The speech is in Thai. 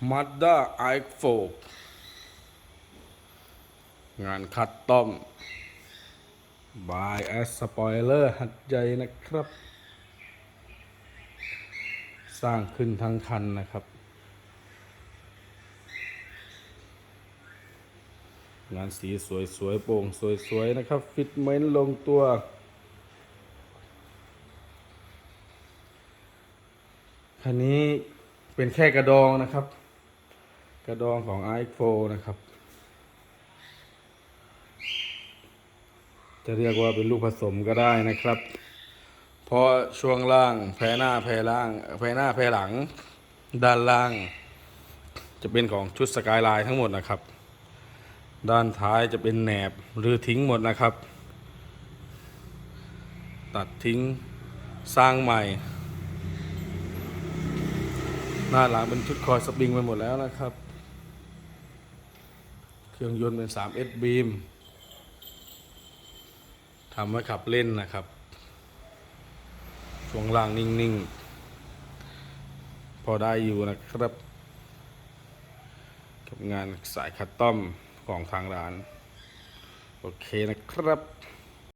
Mazda i4 งานคัดต้อม by S Spoiler หัดใหญ่นะครับ สร้างขึ้นทั้งคันนะครับ งานสีสวยสวยๆโปร่งสวยๆ นะครับ ฟิตเมนต์ลงตัวคันนี้เป็นแค่กระดองนะครับ กระดองของ i4 นะครับ จะเรียกว่าเป็นลูกผสมก็ได้นะครับ เพราะช่วงล่างแพ้หน้าแพ้ล่างแพ้หน้าแพ้หลังด้านล่าง จะเป็นของชุดสกายไลน์ทั้งหมดนะครับ ด้านท้ายจะเป็นแหนบหรือทิ้งหมดนะครับ ตัดทิ้งสร้างใหม่ หน้าหลังเป็นชุดคอยสปริงไปหมดแล้วนะครับ เครื่องยนต์เป็น 3S Beam ทำไว้ขับเล่นนะครับ ช่วงล่างนิ่ง ๆ พอได้อยู่นะครับ กับงานสายคัดต้อมของทางร้าน โอเคนะครับ